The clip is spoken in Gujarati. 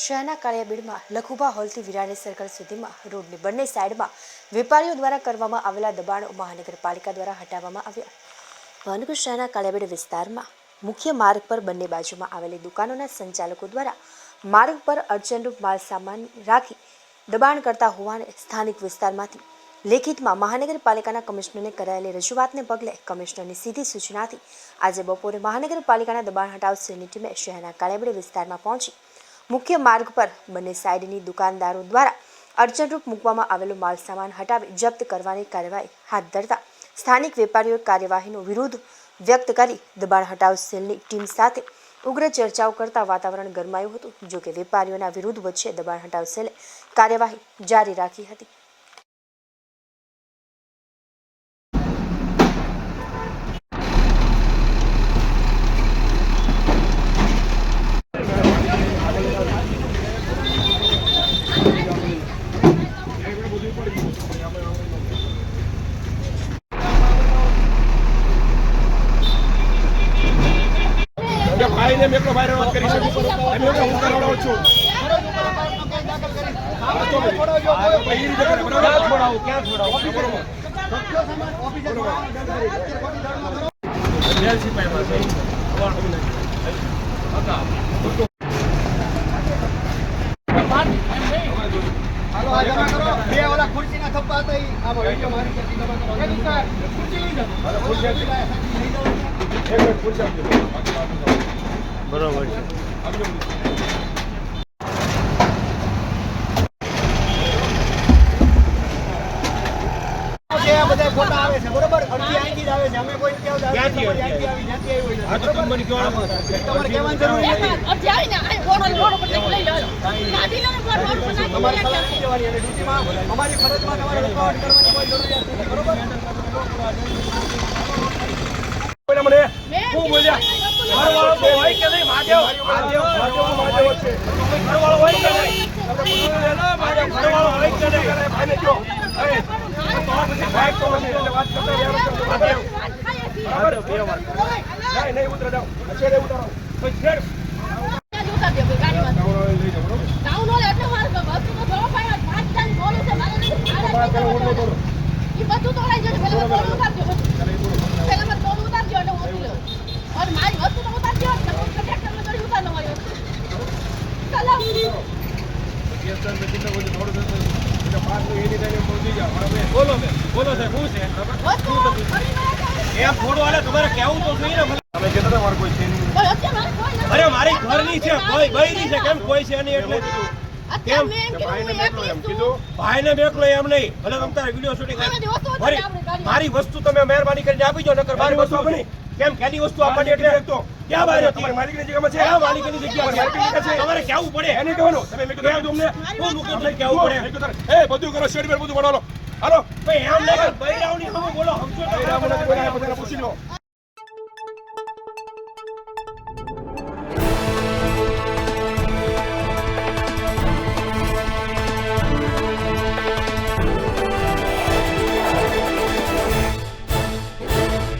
શહેરના કાળિયાબીડમાં લખુભા હોલથી વિરાણી સર્કલ સુધીમાં રોડની બંને સાઈડમાં વેપારીઓ દ્વારા કરવામાં આવેલા દબાણો મહાનગરપાલિકા દ્વારા હટાવવામાં આવ્યા. ભાવનગર શહેરના કાળિયાબીડ વિસ્તારમાં મુખ્ય માર્ગ પર બંને બાજુમાં આવેલી દુકાનોના સંચાલકો દ્વારા માર્ગ પર અડચણરૂપ માલ સામાન રાખી દબાણ કરતા હોવાને સ્થાનિક વિસ્તારમાંથી લેખિતમાં મહાનગરપાલિકાના કમિશનરને કરાયેલી રજૂઆતને પગલે કમિશનરની સીધી સૂચનાથી આજે બપોરે મહાનગરપાલિકાના દબાણ હટાવ સેલની ટીમે શહેરના કાળિયાબીડ વિસ્તારમાં પહોંચી મુખ્ય માર્ગ પર બંને સાઈડની દુકાનદારો દ્વારા અડચણરૂપ મૂકવામાં આવેલો માલ સામાન હટાવી જપ્ત કરવાની કાર્યવાહી હાથ ધરતા સ્થાનિક વેપારીઓએ કાર્યવાહીનો વિરોધ વ્યક્ત કરી દબાણ હટાવ સેલની ટીમ સાથે ઉગ્ર ચર્ચાઓ કરતા વાતાવરણ ગરમાયું હતું જો કે વેપારીઓના વિરોધ વચ્ચે દબાણ હટાવ સેલે કાર્યવાહી જારી રાખી હતી. કે ભાઈને મેં એકલો ભાઈને વાત કરી શકું એમ નહીં કે હું કરાવડો છું. હા, તો ભાઈ. હા, તો ભાઈ એ રીતે કરે, બરાબર? ક્યાં છોડાવું? ક્યાં છોડાવું? બરોબર. હાલો આ જમા કરો બે ઓલા ખુરશીના મારી છે ઈ જમા કરો એ દીકરા, ખુરશી લઈ જાઓ. હાલો, ખુરશી આપી દો. એક મિનિટ, ખુરશી આપી દો. બરોબર છે બધા ફોટા આવે છે બરોબર અડધી અહીંથી જ આવે છે અમે કોઈ ક્યાંથી આવી. તમારે કહેવાની જરૂર નથી તમારે સલાહ દેવાની અને ડ્યુટીમાં અમારી ફરજમાં તમારે રૂકાવટ કરવાની કોઈ જરૂરિયાત નથી બરોબર મને હું બોલ્યા ઘરવાળો હોય કે નહીં મહાદેવ મહાદેવ મહાદેવ છે ઘરવાળો હોય કે નહીં ઘરવાળો હોય કે નહીં ભાઈને કહો મારી વસ્તુ તો ઉતારજો ને હું ટ્રેક્ટરમાં ચડી ઉતાર લો મારી વસ્તુ ચલો ગેસ સ્ટોવ મેં કિન્નો બોલી થોડું એટલે પાંચ એની ટાઈમે પહોંચી જાઓ બરાબર બોલો બેન બોલો સાહેબ શું છે વસ્તુ ફરી ના જાય. એમ થોડું હાલે તમારે કેવું તો જોઈએ ને તમે કહેતા હતા કોઈ છે નહીં. અરે મારી ઘરની છે કોઈ બૈરી છે કેમ કોઈ છે નહીં એટલે કેમ? ભાઈને મેકલો એમ નહીં ભલે તમે તારે વીડિયો શૂટિંગ મારી વસ્તુ તમે મહેરબાની કરીને આપી જો નકર મારી વસ્તુ આપણી કેમ કેની વસ્તુ આપવાની એટલે? તો. ક્યાં બહાર હતી? તમારી માલિકની જગ્યામાં છે. ક્યાં માલિકની જગ્યા છે? તમારે કેવું પડે. એને કહેવાનું. તમે મેં કીધું તમને હું મૂકી તમને કેવું પડે એ બધું કરો શેડ પર બધું બનાવો. હાલો. ભાઈ એમ નહીં બૈરાવની હમ બોલો બધાને પૂછી લો.